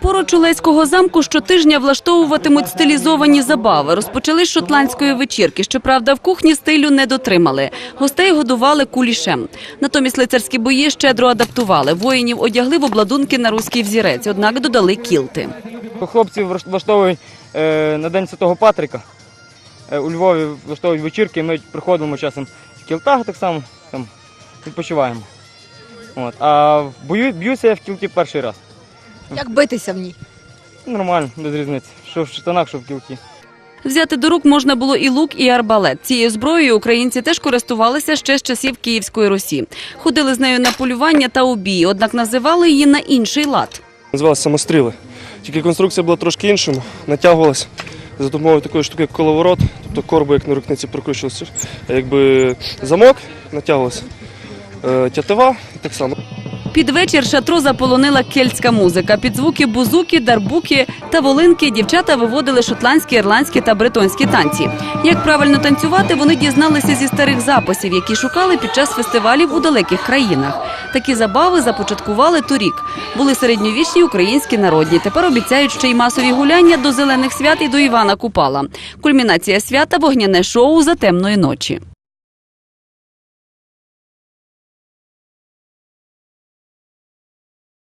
Поруч Олеського замку щотижня влаштовуватимуть стилізовані забави. Розпочали з шотландської вечірки. Щоправда, в кухні стилю не дотримали. Гостей годували кулішем. Натомість лицарські бої щедро адаптували. Воїнів одягли в обладунки на руський взірець, однак додали кілти. Хлопці влаш- влаштовують е, на День Святого Патрика. Е, у Львові влаштовують вечірки, ми приходимо часом в кілтах так само, там, відпочиваємо. От. А б'юся я в кілті перший раз. Як битися в ній? Нормально, без різниці. Що в штанах, що в кілті. Взяти до рук можна було і лук, і арбалет. Цією зброєю українці теж користувалися ще з часів Київської Русі. Ходили з нею на полювання та у бій, однак називали її на інший лад. Називалися самостріли. Тільки конструкція була трошки іншою, натягувалася за допомогою такої штуки, як коловорот, тобто корби, як на рукниці прокручувалися. Якби замок натягувався, е, тятива і так само. Під вечір шатро заполонила кельтська музика. Під звуки бузуки, дарбуки та волинки дівчата виводили шотландські, ірландські та бретонські танці. Як правильно танцювати, вони дізналися зі старих записів, які шукали під час фестивалів у далеких країнах. Такі забави започаткували торік. Були середньовічні українські народні. Тепер обіцяють ще й масові гуляння до зелених свят і до Івана Купала. Кульмінація свята вогняне шоу за темної ночі.